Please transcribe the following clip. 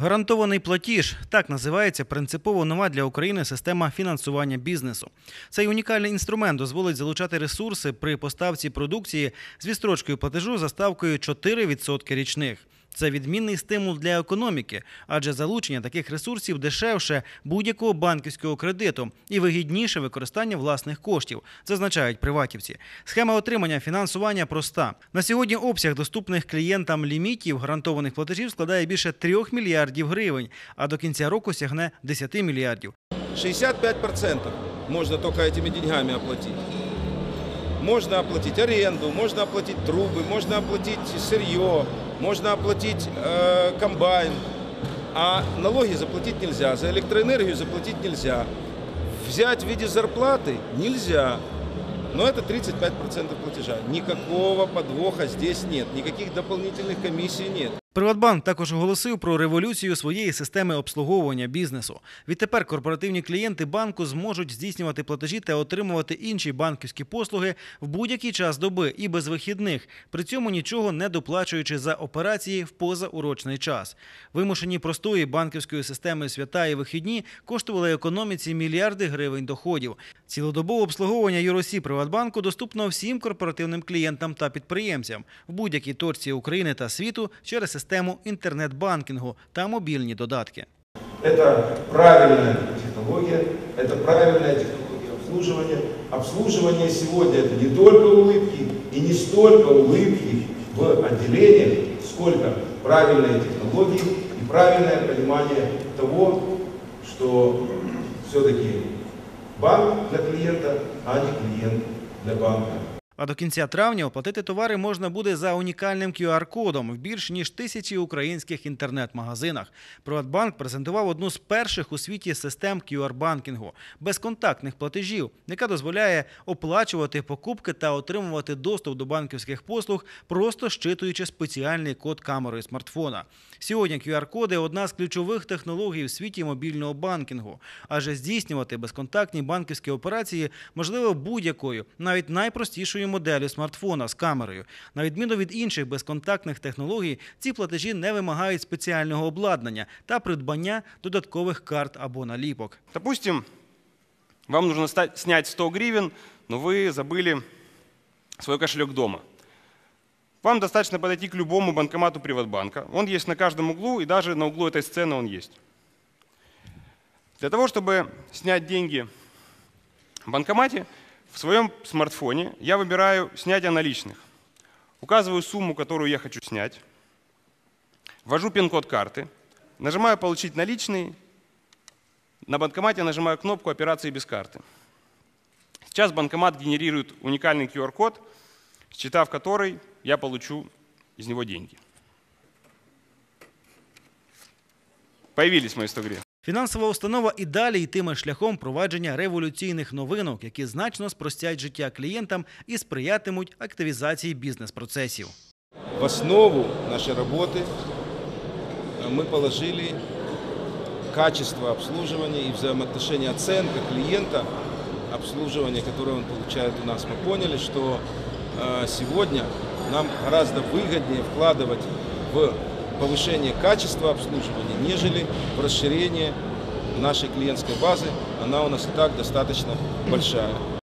Гарантований платіж так називається принципово нова для України система фінансування бізнесу. Цей унікальний інструмент дозволить залучати ресурси при поставці продукції з відстрочкою платежу за ставкою 4% річних. Це відмінний стимул для економіки, адже залучення таких ресурсів дешевше будь-якого банківського кредиту і вигідніше використання власних коштів, зазначають приватівці. Схема отримання фінансування проста. На сьогодні обсяг доступних клієнтам лімітів гарантованих платежів складає більше 3 мільярдів гривень, а до кінця року сягне 10 мільярдів. 65% можно только этими деньгами оплатить. Можно оплатить аренду, можно оплатить трубы, можно оплатить сырье, можно оплатить э, комбайн. А налоги заплатить нельзя, за электроэнергию заплатить нельзя. Взять в виде зарплаты нельзя. Но это 35% платежа. Никакого подвоха здесь нет, никаких дополнительных комиссий нет. Приватбанк також оголосив про революцію своєї системи обслуговування бізнесу. Відтепер корпоративні клієнти банку зможуть здійснювати платежі та отримувати інші банківські послуги в будь-який час доби і без вихідних, при цьому нічого не доплачуючи за операції в позаурочний час. Вимушені простої банківської системи свята і вихідні коштували економіці мільярди гривень доходів. Цілодобове обслуговування Юросі Приватбанку доступно всім корпоративним клієнтам та підприємцям в будь-якій точці України та світу через систему інтернет-банкінгу та мобільні додатки. Это правильная технология, это правильная технология обслуживания. Обслуживание сегодня это не только улыбки и не столько улыбки в отделениях, сколько правильные технологии и правильное понимание того, что все-таки банк для клиента, а не клиент для банка. А до кінця травня оплатити товари можна буде за унікальним QR-кодом в більш ніж тисячі українських інтернет-магазинах. Приватбанк презентував одну з перших у світі систем QR-банкінгу безконтактних платежів, яка дозволяє оплачувати покупки та отримувати доступ до банківських послуг, просто щитуючи спеціальний код камерою смартфона. Сьогодні QR-коди одна з ключових технологій у світі мобільного банкінгу, адже здійснювати безконтактні банківські операції можливо будь-якою, навіть найпростішою моделлю смартфона з камерою. На відміну від інших безконтактних технологій, ці платежі не вимагають спеціального обладнання та придбання додаткових карт або наліпок. Допустим, вам нужно ста- снять 100 гривен, но вы забыли свой кошелек дома. Вам достаточно подойти к любому банкомату Приватбанка. Он есть на каждом углу, и даже на углу этой сцены он есть. Для того, чтобы снять деньги в банкомате, в своем смартфоне я выбираю снятие наличных. Указываю сумму, которую я хочу снять. Ввожу пин-код карты. Нажимаю «Получить наличные». На банкомате нажимаю кнопку «Операции без карты». Сейчас банкомат генерирует уникальный QR-код, считав который я получу из него деньги. Появились мои 100 гривен. Фінансова установа і далі йтиме шляхом провадження революційних новинок, які значно спростять життя клієнтам і сприятимуть активізації бізнес-процесів. В основу нашей работы э, мы положили качество обслуживания и взаимоотношения оценка клиента, обслуживания, которое он получает у нас. Мы поняли, что э, сегодня нам гораздо выгоднее вкладывать в повышение качества обслуживания, нежели расширение нашей клиентской базы. Она у нас и так достаточно большая.